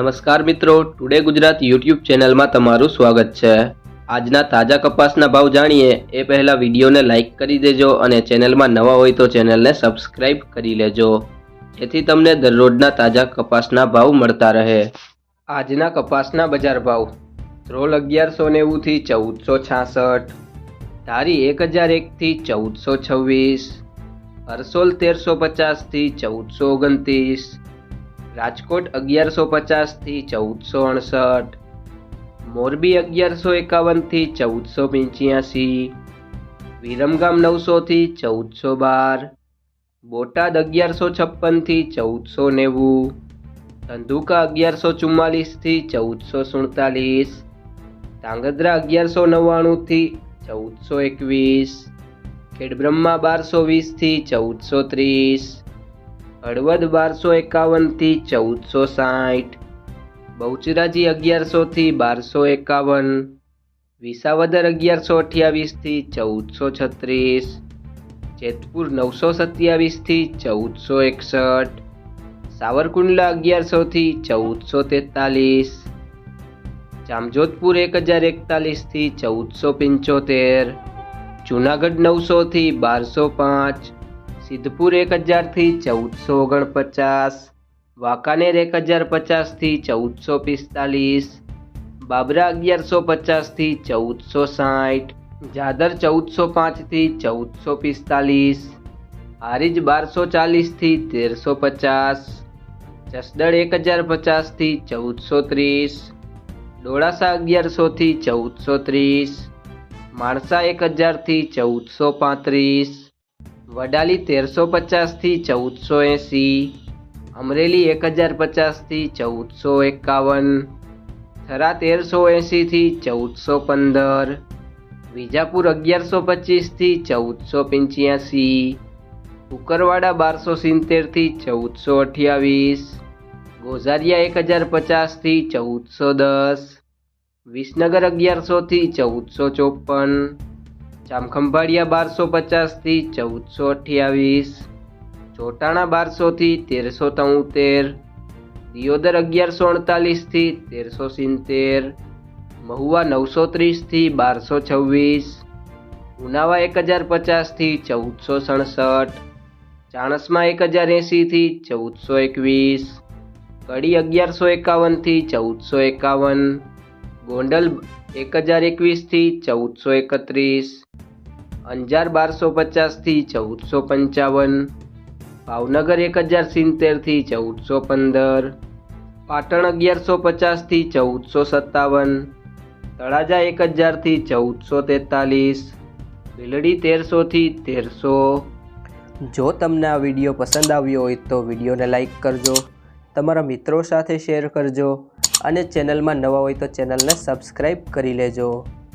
નમસ્કાર મિત્રો, today Gujarat YouTube ચેનલમાં તમારું સ્વાગત છે. આજના તાજા કપાસના ભાવ જાણીએ, એ પહેલા વિડીયોને લાઇક કરી દેજો અને ચેનલમાં નવા હોય તો ચેનલને સબસ્ક્રાઇબ કરી લેજો. જેથી તમને દરરોજના તાજા કપાસના ભાવ મળતા રહે. આજના કપાસના બજાર ભાવ ત્રોલ અગિયારસો નેવુંથી ચૌદસો છાસઠ, ધારી એક હજાર એકથી ચૌદસો છવ્વીસ હરસોલ તેરસો પચાસથી ચૌદસો ઓગણત્રીસ રાજકોટ અગિયારસો પચાસથી ચૌદસો અડસઠ. મોરબી અગિયારસો એકાવનથી ચૌદસો પંચ્યાસી. વિરમગામ નવસોથી ચૌદસો બાર. બોટાદ અગિયારસો છપ્પનથી ચૌદસો નેવું. ધંધુકા અગિયારસો ચુમ્માલીસથી ચૌદસો સુડતાલીસ. ધાંગધ્રા અગિયારસો નવ્વાણુંથી ચૌદસો એકવીસ. ખેડબ્રહ્મા બારસો વીસથી ચૌદસો ત્રીસ. હળવદ બારસો એકાવનથી ચૌદસો સાઠ બહુચરાજી અગિયારસોથી બારસો એકાવન. વિસાવદર અગિયારસો અઠ્યાવીસથી ચૌદસો છત્રીસ. જેતપુર નવસો સત્યાવીસથી ચૌદસો એકસઠ. સાવરકુંડલા અગિયારસોથી ચૌદસો તેતાલીસ. જામજોધપુર એક હજાર એકતાલીસથી ચૌદસો પંચોતેર. જુનાગઢ નવસોથી બારસો પાંચ. સિદ્ધપુર એક હજારથી ચૌદસો ઓગણપચાસ વાંકાનેર એક હજાર પચાસથી ચૌદસો પિસ્તાલીસ બાબરા અગિયારસો પચાસથી ચૌદસો સાઠ જાદર ચૌદસો પાંચથી ચૌદસો પિસ્તાલીસ હારીજ બારસો ચાલીસથી તેરસો પચાસ જસદણ એક હજાર પચાસથી ચૌદસો ત્રીસ ડોળાસા અગિયારસોથી ચૌદસો ત્રીસ માણસા એક હજારથી ચૌદસો પાંત્રીસ વડાલી તેરસો પચાસથી ચૌદસો એંસી, અમરેલી એક હજાર પચાસથી ચૌદસો એકાવન, થરા તેરસો એંસીથી ચૌદસો પંદર, વિજાપુર અગિયારસો પચીસથી ચૌદસો પંચ્યાસી, કુકરવાડા બારસો સિત્તેરથી ચૌદસો અઠ્યાવીસ, ગોઝારિયા એક હજાર પચાસથી ચૌદસો દસ, વિસનગર અગિયારસોથી ચૌદસો ચોપન જામખંભાળિયા બારસો પચાસથી ચૌદસો અઠ્યાવીસ, ચોટાણા બારસોથી તેરસો તોતેર, દિયોદર અગિયારસો અડતાલીસથી તેરસો સિત્તેર, મહુવા નવસો ત્રીસથી બારસો છવ્વીસ, ઉનાવા એક હજાર પચાસથી ચૌદસો સડસઠ, ચાણસમાં એક હજાર એંસીથી ચૌદસો એકવીસ, કડી અગિયારસો એકાવનથી ચૌદસો એકાવન, ગોંડલ એક હજાર એકવીસથી ચૌદસો એકત્રીસ, અંજાર બારસો પચાસથી ચૌદસો પંચાવન, ભાવનગર એક હજાર સિત્તેરથી ચૌદસો પંદર, પાટણ અગિયારસો પચાસથી ચૌદસો સત્તાવન, તળાજા એક હજારથી ચૌદસો તેતાલીસ ભીલડી તેરસોથી તેરસો. જો તમને આ વીડિયો પસંદ આવ્યો હોય તો વિડીયોને લાઈક કરજો. તમારા મિત્રો સાથે શેર કરજો અને ચેનલમાં નવા હોય તો ચેનલને સબસ્ક્રાઈબ કરી લેજો.